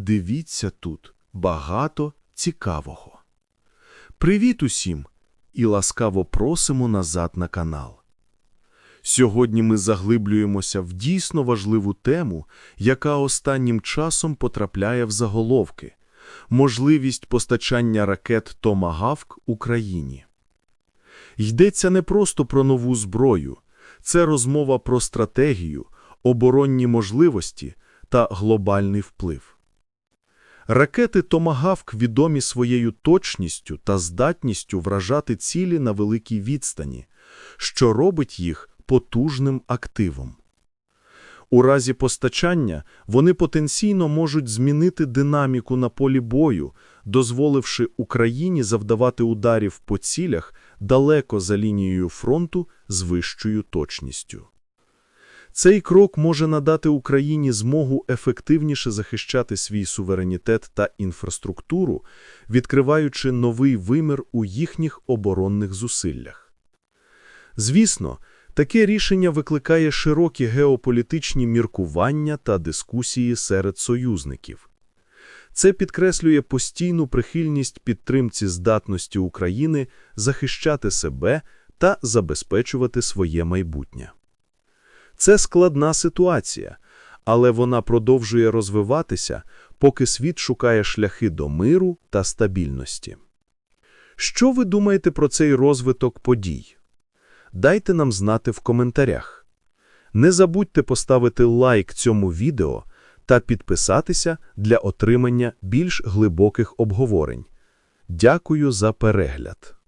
Дивіться тут багато цікавого. Привіт усім і ласкаво просимо назад на канал. Сьогодні ми заглиблюємося в дійсно важливу тему, яка останнім часом потрапляє в заголовки – можливість постачання ракет «Томагавк» Україні. Йдеться не просто про нову зброю, це розмова про стратегію, оборонні можливості та глобальний вплив. Ракети «Томагавк» відомі своєю точністю та здатністю вражати цілі на великій відстані, що робить їх потужним активом. У разі постачання вони потенційно можуть змінити динаміку на полі бою, дозволивши Україні завдавати ударів по цілях далеко за лінією фронту з вищою точністю. Цей крок може надати Україні змогу ефективніше захищати свій суверенітет та інфраструктуру, відкриваючи новий вимір у їхніх оборонних зусиллях. Звісно, таке рішення викликає широкі геополітичні міркування та дискусії серед союзників. Це підкреслює постійну прихильність підтримці здатності України захищати себе та забезпечувати своє майбутнє. Це складна ситуація, але вона продовжує розвиватися, поки світ шукає шляхи до миру та стабільності. Що ви думаєте про цей розвиток подій? Дайте нам знати в коментарях. Не забудьте поставити лайк цьому відео та підписатися для отримання більш глибоких обговорень. Дякую за перегляд!